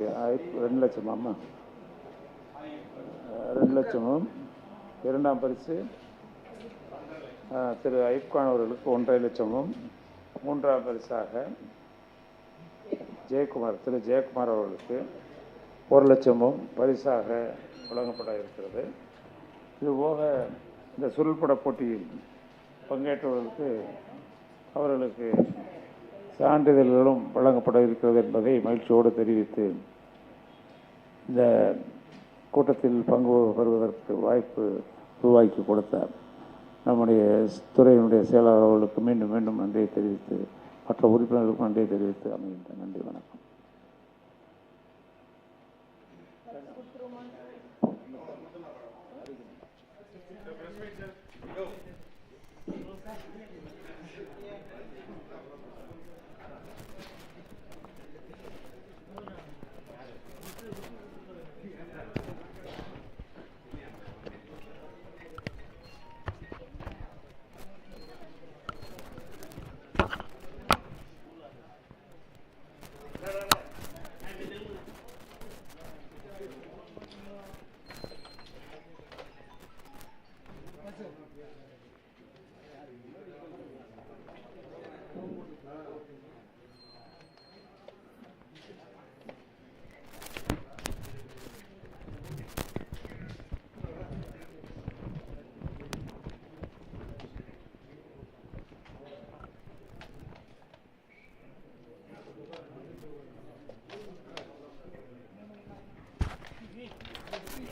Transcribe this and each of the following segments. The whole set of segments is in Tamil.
ரெண்டு லட்சம் ரெண்டு லட்சமும். இரண்டாம் பரிசு திரு ஐப்கான் அவர்களுக்கு ஒன்றரை லட்சமும். மூன்றாம் பரிசாக ஜெயக்குமார் திரு ஜெயக்குமார் அவர்களுக்கு ஒரு லட்சமும் பரிசாக வழங்கப்பட இருக்கிறது. இதுபோக இந்த சுருள்பட போட்டியில் பங்கேற்றவர்களுக்கு அவர்களுக்கு சான்றிதழ்களும் வழங்கப்பட இருக்கிறது என்பதை மகிழ்ச்சியோடு தெரிவித்து இந்த கூட்டத்தில் பங்கு பெறுவதற்கு வாய்ப்பு உருவாக்கி கொடுத்த நம்முடைய துறையினுடைய செயலாளர் அவர்களுக்கு மீண்டும் மீண்டும் நன்றியை தெரிவித்து மற்ற உறுப்பினர்களுக்கும் நன்றியை தெரிவித்து அமைகின்ற நன்றி வணக்கம்.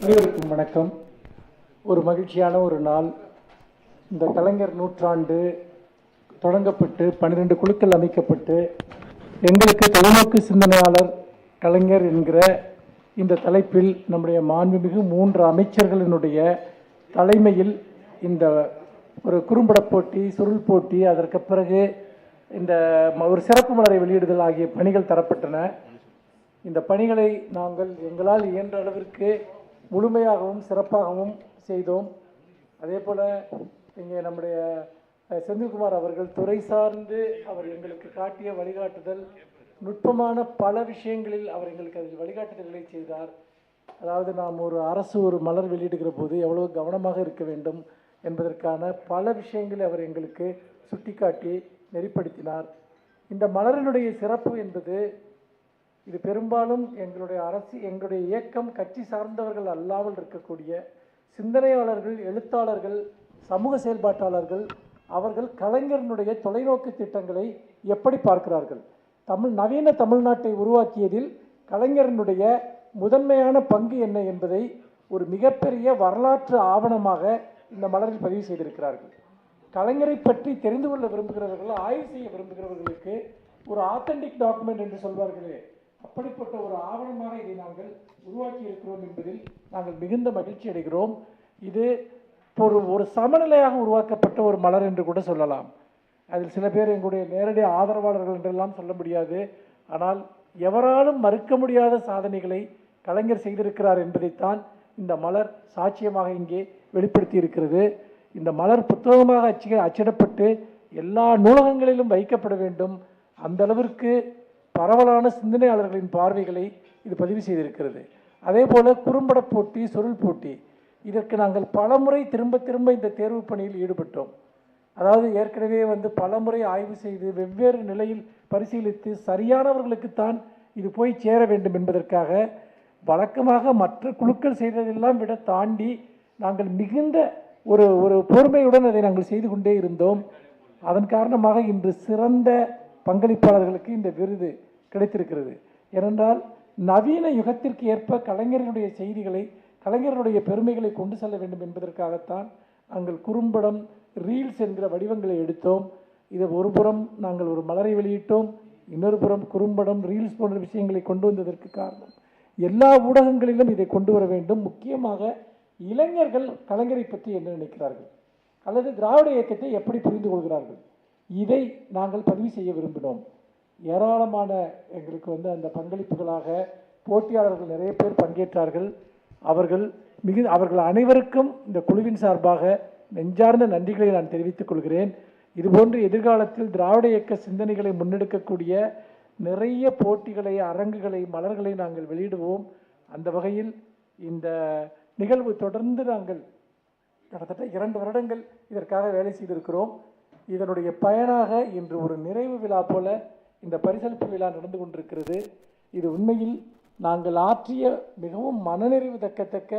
அனைவருக்கும் வணக்கம். ஒரு மகிழ்ச்சியான ஒரு நாள். இந்த கலைஞர் நூற்றாண்டு தொடங்கப்பட்டு பன்னிரெண்டு குழுக்கள் அமைக்கப்பட்டு எங்களுக்கு தொலைநோக்கு சிந்தனையாளர் கலைஞர் என்கிற இந்த தலைப்பில் நம்முடைய மாண்புமிகு மூன்று அமைச்சர்களினுடைய தலைமையில் இந்த ஒரு குறும்பட போட்டி சுருள் போட்டி அதற்கு பிறகு இந்த ம- ஒரு சிறப்பு மலரை வெளியிடுதல் ஆகிய பணிகள் தரப்பட்டன. இந்த பணிகளை நாங்கள் எங்களால் இயன்ற அளவிற்கு முழுமையாகவும் சிறப்பாகவும் செய்தோம். அதே போல் இங்கே நம்முடைய செந்தில்குமார் அவர்கள் துறை சார்ந்து அவர் எங்களுக்கு காட்டிய வழிகாட்டுதல் நுட்பமான பல விஷயங்களில் அவர் எங்களுக்கு அதில் வழிகாட்டுதல்களை செய்தார். அதாவது நாம் ஒரு அரசு ஒரு மலர் வெளியிடுகிற போது எவ்வளோ கவனமாக இருக்க வேண்டும் என்பதற்கான பல விஷயங்களை அவர் எங்களுக்கு சுட்டிக்காட்டி நெறிப்படுத்தினார். இந்த மலரினுடைய சிறப்பு என்பது இது பெரும்பாலும் எங்களுடைய அரசு எங்களுடைய இயக்கம் கட்சி சார்ந்தவர்கள் அல்லாமல் இருக்கக்கூடிய சிந்தனையாளர்கள் எழுத்தாளர்கள் சமூக செயல்பாட்டாளர்கள் அவர்கள் கலைஞரனுடைய தொலைநோக்கு திட்டங்களை எப்படி பார்க்கிறார்கள்? தமிழ் நவீன தமிழ்நாட்டை உருவாக்கியதில் கலைஞரனுடைய முதன்மையான பங்கு என்ன என்பதை ஒரு மிகப்பெரிய வரலாற்று ஆவணமாக இந்த மலரில் பதிவு செய்திருக்கிறார்கள். கலைஞரை பற்றி தெரிந்து கொள்ள விரும்புகிறவர்கள் ஆய்வு செய்ய விரும்புகிறவர்களுக்கு ஒரு ஆத்தென்டிக் டாக்குமெண்ட் என்று சொல்வார்களே அப்படிப்பட்ட ஒரு ஆவணமாக இதை நாங்கள் உருவாக்கி இருக்கிறோம் என்பதில் நாங்கள் மிகுந்த மகிழ்ச்சி அடைகிறோம். இது ஒரு ஒரு சமநிலையாக உருவாக்கப்பட்ட ஒரு மலர் என்று கூட சொல்லலாம். அதில் சில பேர் எங்களுடைய நேரடி ஆதரவாளர்கள் என்றெல்லாம் சொல்ல முடியாது. ஆனால் எவராலும் மறுக்க முடியாத சாதனைகளை கலைஞர் செய்திருக்கிறார் என்பதைத்தான் இந்த மலர் சாட்சியமாக இங்கே வெளிப்படுத்தி இருக்கிறது இந்த மலர் புத்தகமாக அச்சு அச்சிடப்பட்டு எல்லா நூலகங்களிலும் வைக்கப்பட வேண்டும். அந்த அளவிற்கு பரவலான சிந்தனையாளர்களின் பார்வைகளை இது பதிவு செய்திருக்கிறது. அதே போல் குறும்பட போட்டி சுருள் போட்டி இதற்கு நாங்கள் பலமுறை திரும்ப திரும்ப இந்த தேர்வு பணியில் ஈடுபட்டோம். அதாவது ஏற்கனவே வந்து பலமுறை ஆய்வு செய்து வெவ்வேறு நிலையில் பரிசீலித்து சரியானவர்களுக்குத்தான் இது போய் சேர வேண்டும் என்பதற்காக வழக்கமாக மற்ற குழுக்கள் செய்ததெல்லாம் விட தாண்டி நாங்கள் மிகுந்த ஒரு ஒரு பொறுமையுடன் அதை நாங்கள் செய்து கொண்டே இருந்தோம். அதன் காரணமாக இன்று சிறந்த பங்களிப்பாளர்களுக்கு இந்த விருது கிடைத்திருக்கிறது. ஏனென்றால் நவீன யுகத்திற்கு ஏற்ப கலைஞர்களுடைய செய்திகளை கலைஞர்களுடைய பெருமைகளை கொண்டு செல்ல வேண்டும் என்பதற்காகத்தான் நாங்கள் குறும்படம் ரீல்ஸ் என்கிற வடிவங்களை எடுத்தோம். இதை ஒரு புறம் நாங்கள் ஒரு மலரை வெளியிட்டோம். இன்னொரு புறம் குறும்படம் ரீல்ஸ் போன்ற விஷயங்களை கொண்டு வந்ததற்கு காரணம். எல்லா ஊடகங்களிலும் இதை கொண்டு வர வேண்டும். முக்கியமாக இளைஞர்கள் கலைஞரை பற்றி என்ன நினைக்கிறார்கள்? அல்லது திராவிட இயக்கத்தை எப்படி புரிந்து கொள்கிறார்கள்? இதை நாங்கள் பதிவு செய்ய விரும்பினோம். ஏராளமான எங்களுக்கு வந்து அந்த பங்களிப்புகளாக போட்டியாளர்கள் நிறைய பேர் பங்கேற்றார்கள். அவர்கள் மிகு அவர்கள் அனைவருக்கும் இந்த குழுவின் சார்பாக நெஞ்சார்ந்த நன்றிகளை நான் தெரிவித்துக் கொள்கிறேன். இதுபோன்று எதிர்காலத்தில் திராவிட இயக்க சிந்தனைகளை முன்னெடுக்கக்கூடிய நிறைய போட்டிகளை அரங்குகளை மலர்களை நாங்கள் வெளியிடுவோம். அந்த வகையில் இந்த நிகழ்வு தொடர்ந்து நாங்கள் கிட்டத்தட்ட இரண்டு வருடங்கள் இதற்காக வேலை செய்திருக்கிறோம். இதனுடைய பயனாக இன்று ஒரு நிறைவு விழா போல இந்த பரிசளிப்பு விழா நடந்து கொண்டிருக்கிறது. இது உண்மையில் நாங்கள் ஆற்றிய மிகவும் மனநிறைவு தக்கத்தக்க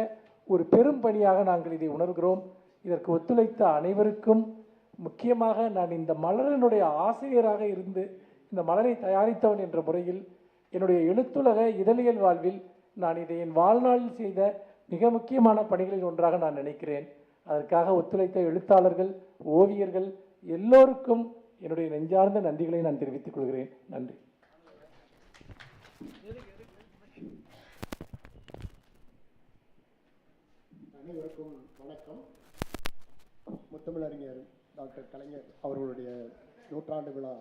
ஒரு பெரும் பணியாக நாங்கள் இதை உணர்கிறோம். இதற்கு ஒத்துழைத்த அனைவருக்கும் முக்கியமாக நான் இந்த மலரினுடைய ஆசிரியராக இருந்து இந்த மலரை தயாரித்தவன் என்ற முறையில் என்னுடைய எழுத்துலக இதழியல் வாழ்வில் நான் இதை என் வாழ்நாளில் செய்த மிக முக்கியமான பணிகளில் ஒன்றாக நான் நினைக்கிறேன். அதற்காக ஒத்துழைத்த எழுத்தாளர்கள் ஓவியர்கள் எல்லோருக்கும் என்னுடைய நெஞ்சார்ந்த நன்றிகளை நான் தெரிவித்துக் கொள்கிறேன். நன்றி. அனைவருக்கும் வணக்கம். முத்தமிழறிஞர் டாக்டர் கலைஞர் அவர்களுடைய நூற்றாண்டு விழா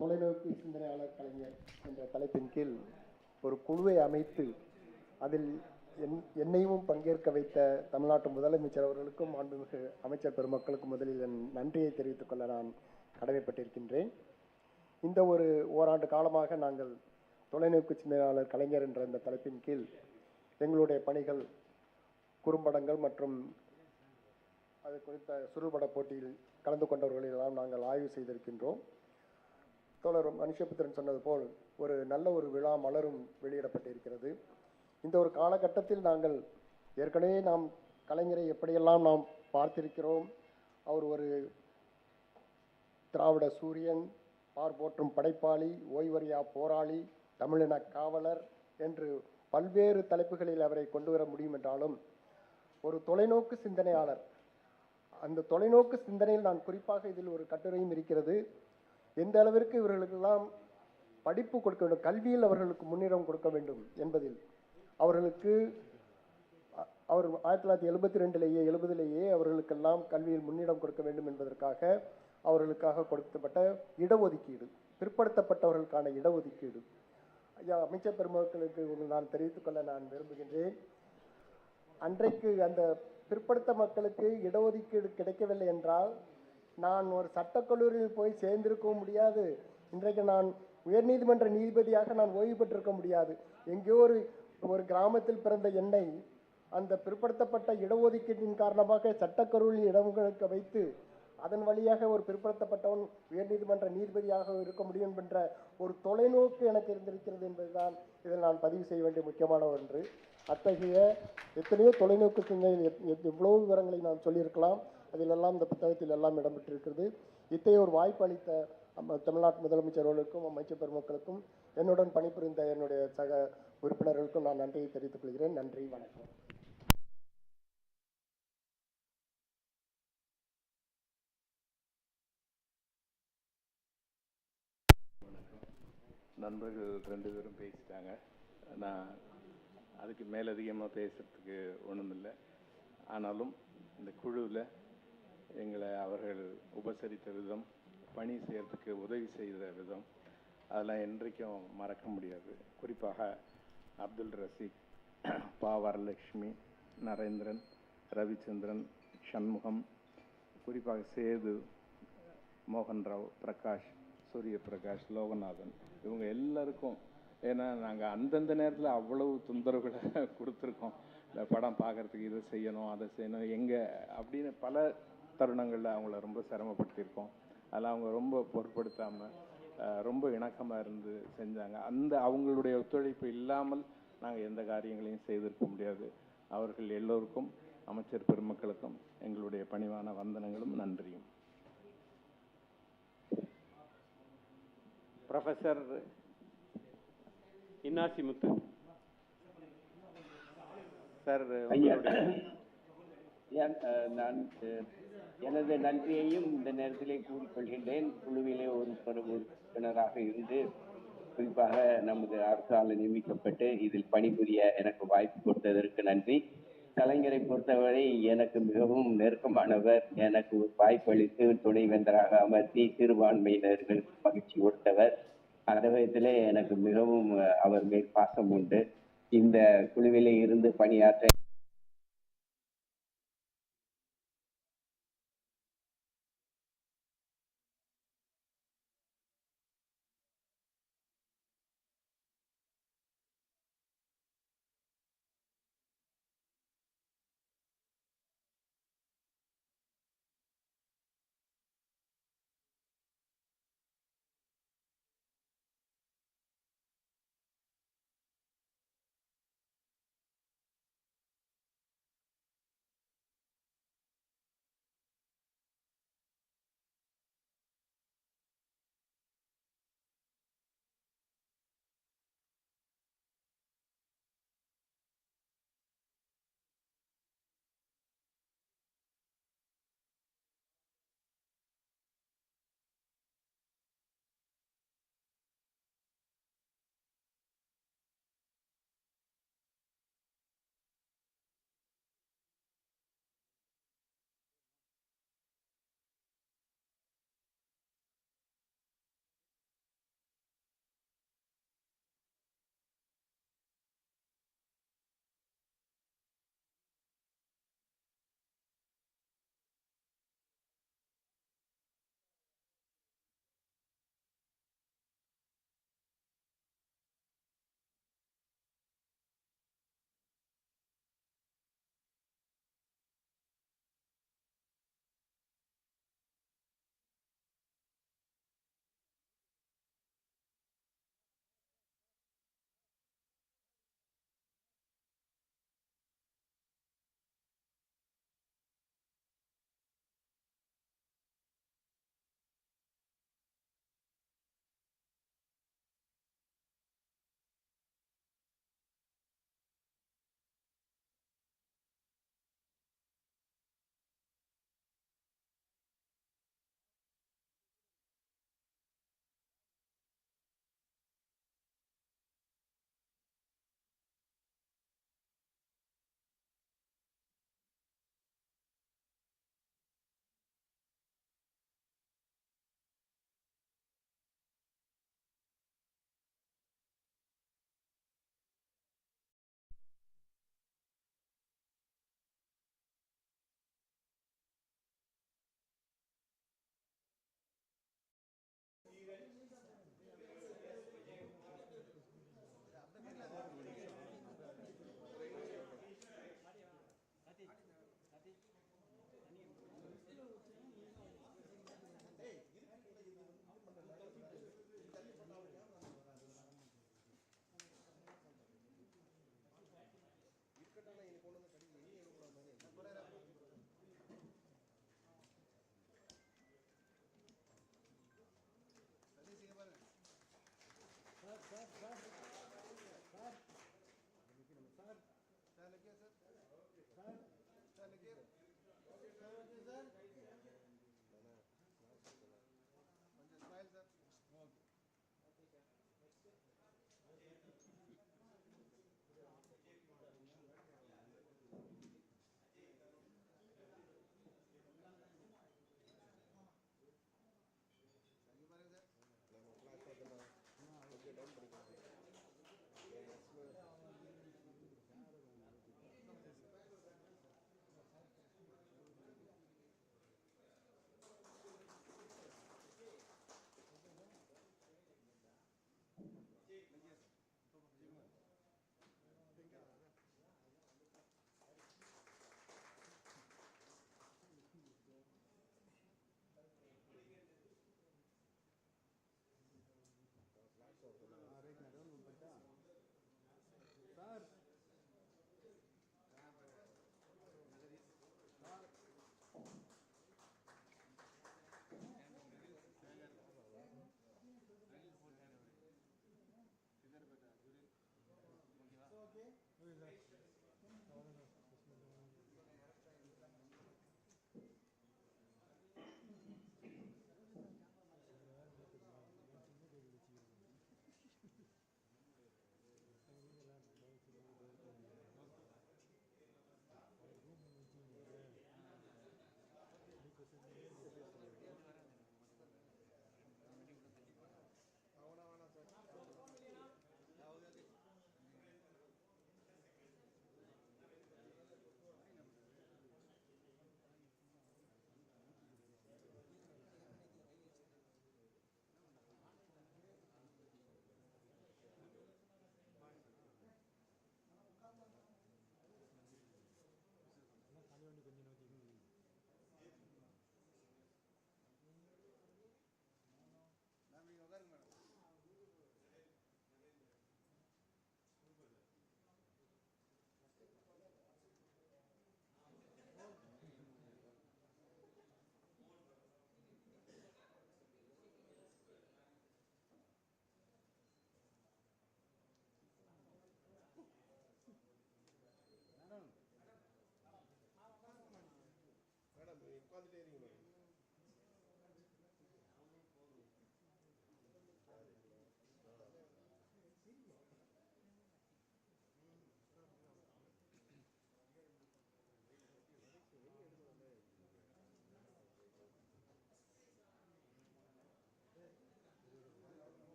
தொலைநோக்கு சிந்தனையாளர் கலைஞர் என்ற தலைப்பின் கீழ் ஒரு குழுவை அமைத்து அதில் என் என்னையும் பங்கேற்க வைத்த தமிழ்நாட்டு முதலமைச்சர் அவர்களுக்கும் மாண்புமிகு அமைச்சர் பெருமக்களுக்கும் முதலில் என் நன்றியை தெரிவித்துக் கொள்ள நான் கடமைப்பட்டிருக்கின்றேன். இந்த ஒரு ஓராண்டு காலமாக நாங்கள் தொலைநோக்கு சிந்தனையாளர் கலைஞர் என்ற இந்த தலைப்பின் கீழ் எங்களுடைய பணிகள் குறும்படங்கள் மற்றும் அது குறித்த சுருள்பட போட்டியில் கலந்து கொண்டவர்களெல்லாம் நாங்கள் ஆய்வு செய்திருக்கின்றோம். தோழர் மனுஷபுத்திரன் சொன்னது போல் ஒரு நல்ல ஒரு விழா மலரும் வெளியிடப்பட்டிருக்கிறது. இந்த ஒரு காலகட்டத்தில் நாங்கள் ஏற்கனவே நாம் கலைஞரை எப்படியெல்லாம் நாம் பார்த்திருக்கிறோம் அவர் ஒரு திராவிட சூரியன் பார் போற்றும் படைப்பாளி ஓய்வறியா போராளி தமிழின காவலர் என்று பல்வேறு தலைப்புகளில் அவரை கொண்டு வர முடியும் என்றாலும் ஒரு தொலைநோக்கு சிந்தனையாளர். அந்த தொலைநோக்கு சிந்தனையில் நான் குறிப்பாக இதில் ஒரு கட்டுரையும் இருக்கிறது. எந்த அளவிற்கு இவர்களுக்கெல்லாம் படிப்பு கொடுக்க வேண்டும் கல்வியில் அவர்களுக்கு முன்னிடம் கொடுக்க வேண்டும் என்பதில். அவர்களுக்கு அவர் ஆயிரத்தி தொள்ளாயிரத்தி எழுபத்தி ரெண்டிலேயே எழுபதிலேயே அவர்களுக்கெல்லாம் கல்வியில் முன்னிடம் கொடுக்க வேண்டும் என்பதற்காக அவர்களுக்காக கொடுக்கப்பட்ட இடஒதுக்கீடு பிற்படுத்தப்பட்டவர்களுக்கான இடஒதுக்கீடு. ஐயா அமைச்சர் பெருமக்களுக்கு உங்கள் நான் தெரிவித்துக் கொள்ள நான் விரும்புகின்றேன். அன்றைக்கு அந்த பிற்படுத்த மக்களுக்கு இடஒதுக்கீடு கிடைக்கவில்லை என்றால் நான் ஒரு சட்டக்கல்லூரியில் போய் சேர்ந்திருக்கவும் முடியாது. இன்றைக்கு நான் உயர்நீதிமன்ற நீதிபதியாக நான் ஓய்வு பெற்றிருக்க முடியாது. எங்கேயோ ஒரு ஒரு கிராமத்தில் பிறந்த என்னை அந்த பிற்படுத்தப்பட்ட இடஒதுக்கீட்டின் காரணமாக சட்டக்கருவில் இடங்களுக்கு வைத்து அதன் வழியாக ஒரு பிற்படுத்தப்பட்டவன் உயர்நீதிமன்ற நீதிபதியாக இருக்க முடியும் என்ற ஒரு தொலைநோக்கு எனக்கு இருந்திருக்கிறது என்பதுதான் இதில் நான் பதிவு செய்ய வேண்டிய முக்கியமான ஒன்று. அத்தகைய எத்தனையோ தொலைநோக்கு சிந்தனையில் எத்- எவ்வளவு விவரங்களை நான் சொல்லியிருக்கலாம். அதிலெல்லாம் இந்த புத்தகத்தில் எல்லாம் இடம்பெற்றிருக்கிறது. இத்தகைய ஒரு வாய்ப்பு அளித்த தமிழ்நாட்டு முதலமைச்சர் அவர்களுக்கும் அமைச்சர் பெருமக்களுக்கும் என்னுடன் பணிபுரிந்த என்னுடைய சக உறுப்பினர்களுக்கும் நான் நன்றியை தெரிவித்துக் கொள்கிறேன். நன்றி வணக்கம். நண்பர்கள் ரெண்டு பேரும் பேசிட்டாங்க. நான் அதுக்கு மேலதிகமாக பேசுறதுக்கு ஒன்றுமில்லை ஆனாலும் இந்த குழுவில் எங்களை அவர்கள் உபசரித்த விதம் பணி செய்கிறதுக்கு உதவி செய்த விதம் அதெல்லாம் என்றைக்கும் மறக்க முடியாது. குறிப்பாக அப்துல் ரசீக் பா வரலட்சுமி நரேந்திரன் ரவிச்சந்திரன் சண்முகம் குறிப்பாக சேது மோகன் ராவ் பிரகாஷ் சூரிய பிரகாஷ் லோகநாதன் இவங்க எல்லாருக்கும் ஏன்னா நாங்கள் அந்தந்த நேரத்தில் அவ்வளவு தொந்தரவுகளை கொடுத்துருக்கோம். இந்த படம் பார்க்கறதுக்கு இதை செய்யணும் அதை செய்யணும் எங்கே அப்படின்னு பல தருணங்களில் அவங்கள ரொம்ப சிரமப்படுத்தியிருக்கோம். அதெல்லாம் அவங்க ரொம்ப பொருட்படுத்தாமல் ரொம்ப இணக்கமாக இருந்து செஞ்சாங்க. அந்த அவங்களுடைய ஒத்துழைப்பு இல்லாமல் நாங்கள் எந்த காரியங்களையும் செய்திருக்க முடியாது. அவர்கள் எல்லோருக்கும் அமைச்சர் பெருமக்களுக்கும் எங்களுடைய பணிவான வந்தனங்களும் நன்றியும். ப்ரொஃபஸர் இன்னாசி முத்து சார் நான் எனது நன்றியையும் இந்த நேரத்திலே கூறிக்கொள்கின்றேன். குழுவிலே ஒரு உறுப்பினராக இருந்து குறிப்பாக நமது அரசால் நியமிக்கப்பட்டு இதில் பணிபுரிய எனக்கு வாய்ப்பு கொடுத்ததற்கு நன்றி. கலைஞரை பொறுத்தவரை எனக்கு மிகவும் நெருக்கமானவர். எனக்கு ஒரு வாய்ப்பளித்து துணைவேந்தராக அமர்த்தி சிறுபான்மையினர்கள் மகிழ்ச்சி கொடுத்தவர் அந்த விதத்திலே எனக்கு மிகவும் அவர் மேல் பாசம் உண்டு. இந்த குழுவிலே இருந்து பணியாற்ற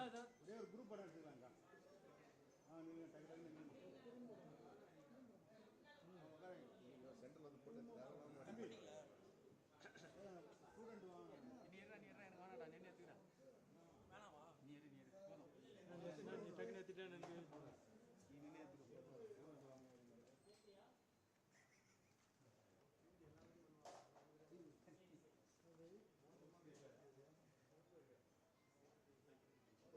No, no.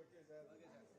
Look at that. Look at that.